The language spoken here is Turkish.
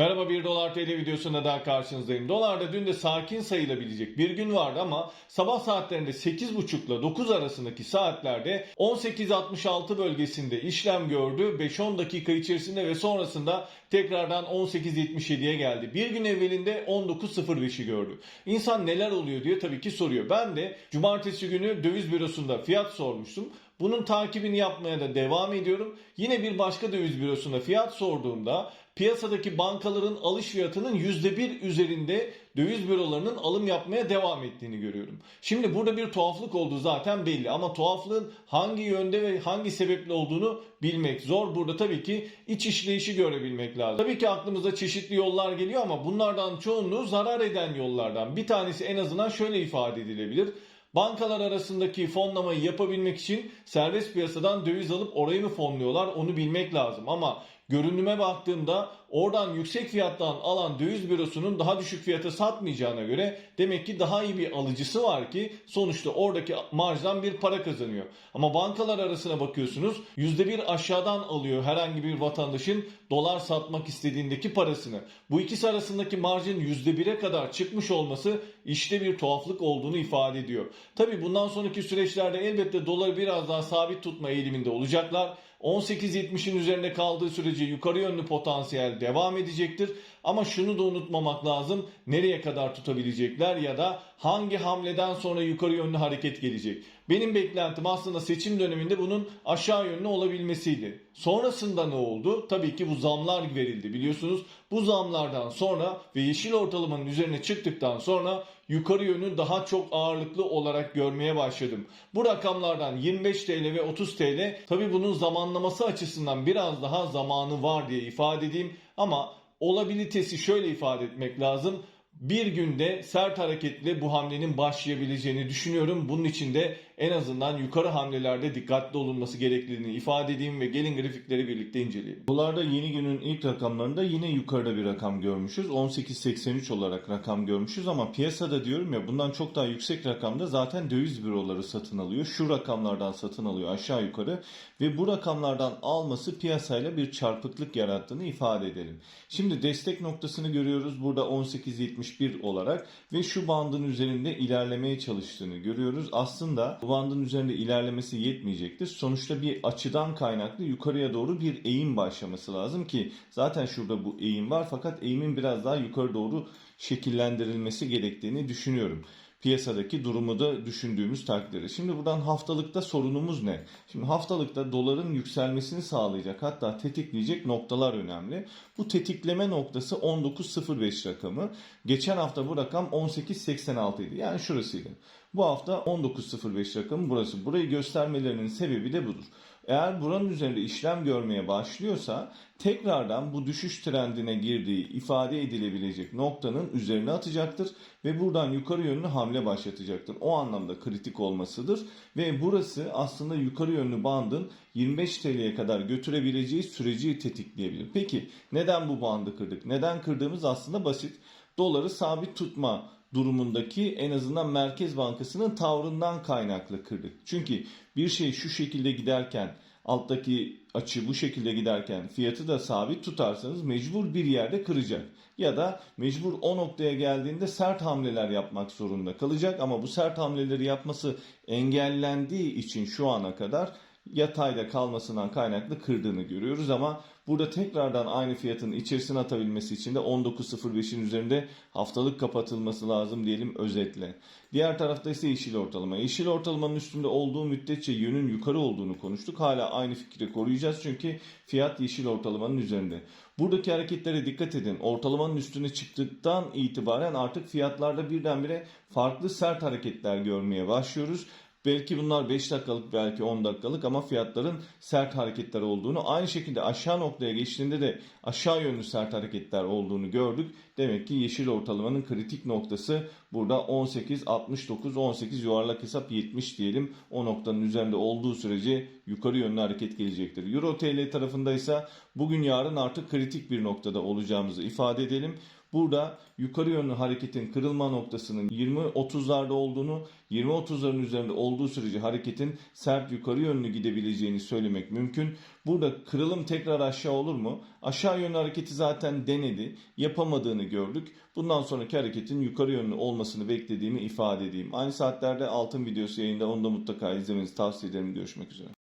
Merhaba 1 dolar TL videosunda daha karşınızdayım. Dolarda dün de sakin sayılabilecek bir gün vardı ama sabah saatlerinde 8.30 ile 9 arasındaki saatlerde 18.66 bölgesinde işlem gördü. 5-10 dakika içerisinde ve sonrasında tekrardan 18.77'ye geldi. Bir gün evvelinde 19.05'i gördü. İnsan neler oluyor diye tabii ki soruyor. Ben de cumartesi günü döviz bürosunda fiyat sormuştum. Bunun takibini yapmaya da devam ediyorum. Yine bir başka döviz bürosunda fiyat sorduğumda piyasadaki bankaların alış fiyatının %1 üzerinde döviz bürolarının alım yapmaya devam ettiğini görüyorum. Şimdi burada bir tuhaflık olduğu zaten belli ama tuhaflığın hangi yönde ve hangi sebeple olduğunu bilmek zor. Burada tabii ki iç işleyişi görebilmek lazım. Tabii ki aklımıza çeşitli yollar geliyor ama bunlardan çoğunluğu zarar eden yollardan. Bir tanesi en azından şöyle ifade edilebilir. Bankalar arasındaki fonlamayı yapabilmek için serbest piyasadan döviz alıp orayı mı fonluyorlar onu bilmek lazım. Ama görünüme baktığımda oradan yüksek fiyattan alan döviz bürosunun daha düşük fiyata satmayacağına göre demek ki daha iyi bir alıcısı var ki sonuçta oradaki marjdan bir para kazanıyor. Ama bankalar arasına bakıyorsunuz %1 aşağıdan alıyor herhangi bir vatandaşın dolar satmak istediğindeki parasını. Bu ikisi arasındaki marjın %1'e kadar çıkmış olması işte bir tuhaflık olduğunu ifade ediyor. Tabi bundan sonraki süreçlerde elbette doları biraz daha sabit tutma eğiliminde olacaklar. 18.70'in üzerinde kaldığı sürece yukarı yönlü potansiyel devam edecektir. Ama şunu da unutmamak lazım. Nereye kadar tutabilecekler ya da hangi hamleden sonra yukarı yönlü hareket gelecek. Benim beklentim aslında seçim döneminde bunun aşağı yönlü olabilmesiydi. Sonrasında ne oldu? Tabii ki bu zamlar verildi biliyorsunuz. Bu zamlardan sonra ve yeşil ortalamanın üzerine çıktıktan sonra yukarı yönü daha çok ağırlıklı olarak görmeye başladım. Bu rakamlardan 25 TL ve 30 TL tabii bunun zamanlaması açısından biraz daha zamanı var diye ifade edeyim ama olabilitesi şöyle ifade etmek lazım. Bir günde sert hareketle bu hamlenin başlayabileceğini düşünüyorum. Bunun için de en azından yukarı hamlelerde dikkatli olunması gerektiğini ifade edeyim ve gelin grafikleri birlikte inceleyelim. Dolarda yeni günün ilk rakamlarında yine yukarıda bir rakam görmüşüz. 18.83 olarak rakam görmüşüz ama piyasada diyorum ya bundan çok daha yüksek rakamda zaten döviz büroları satın alıyor. Şu rakamlardan satın alıyor aşağı yukarı ve bu rakamlardan alması piyasayla bir çarpıklık yarattığını ifade edelim. Şimdi destek noktasını görüyoruz burada 18.71 olarak ve şu bandın üzerinde ilerlemeye çalıştığını görüyoruz. Aslında bandın üzerinde ilerlemesi yetmeyecektir. Sonuçta bir açıdan kaynaklı yukarıya doğru bir eğim başlaması lazım ki zaten şurada bu eğim var fakat eğimin biraz daha yukarı doğru şekillendirilmesi gerektiğini düşünüyorum piyasadaki durumu da düşündüğümüz takdirde. Şimdi buradan haftalıkta sorunumuz ne? Şimdi haftalıkta doların yükselmesini sağlayacak hatta tetikleyecek noktalar önemli. Bu tetikleme noktası 19.05 rakamı. Geçen hafta bu rakam 18.86 idi. Yani şurasıydı. Bu hafta 19.05 rakamı burası. Burayı göstermelerinin sebebi de budur. Eğer buranın üzerinde işlem görmeye başlıyorsa tekrardan bu düşüş trendine girdiği ifade edilebilecek noktanın üzerine atacaktır ve buradan yukarı yönlü hamle başlatacaktır. O anlamda kritik olmasıdır ve burası aslında yukarı yönlü bandın 25 TL'ye kadar götürebileceği süreci tetikleyebilir. Peki neden bu bandı kırdık? Neden kırdığımız aslında basit. Doları sabit tutma durumundaki en azından Merkez Bankası'nın tavrından kaynaklı kırdık. Çünkü bir şey şu şekilde giderken alttaki açı bu şekilde giderken fiyatı da sabit tutarsanız mecbur bir yerde kıracak. Ya da mecbur o noktaya geldiğinde sert hamleler yapmak zorunda kalacak ama bu sert hamleleri yapması engellendiği için şu ana kadar yatayda kalmasından kaynaklı kırdığını görüyoruz ama burada tekrardan aynı fiyatın içerisine atabilmesi için de 19.05'in üzerinde haftalık kapatılması lazım diyelim özetle. Diğer tarafta ise yeşil ortalama. Yeşil ortalamanın üstünde olduğu müddetçe yönün yukarı olduğunu konuştuk. Hala aynı fikri koruyacağız çünkü fiyat yeşil ortalamanın üzerinde. Buradaki hareketlere dikkat edin. Ortalamanın üstüne çıktıktan itibaren artık fiyatlarda birdenbire farklı sert hareketler görmeye başlıyoruz. Belki bunlar 5 dakikalık belki 10 dakikalık ama fiyatların sert hareketler olduğunu aynı şekilde aşağı noktaya geçtiğinde de aşağı yönlü sert hareketler olduğunu gördük. Demek ki yeşil ortalamanın kritik noktası burada 18 69 18 yuvarlak hesap 70 diyelim. O noktanın üzerinde olduğu sürece yukarı yönlü hareket gelecektir. Euro TL tarafında ise bugün yarın artık kritik bir noktada olacağımızı ifade edelim. Burada yukarı yönlü hareketin kırılma noktasının 20-30'larda olduğunu, 20-30'ların üzerinde olduğu sürece hareketin sert yukarı yönlü gidebileceğini söylemek mümkün. Burada kırılım tekrar aşağı olur mu? Aşağı yönlü hareketi zaten denedi, yapamadığını gördük. Bundan sonraki hareketin yukarı yönlü olmasını beklediğimi ifade edeyim. Aynı saatlerde altın videosu yayında onu da mutlaka izlemenizi tavsiye ederim. Görüşmek üzere.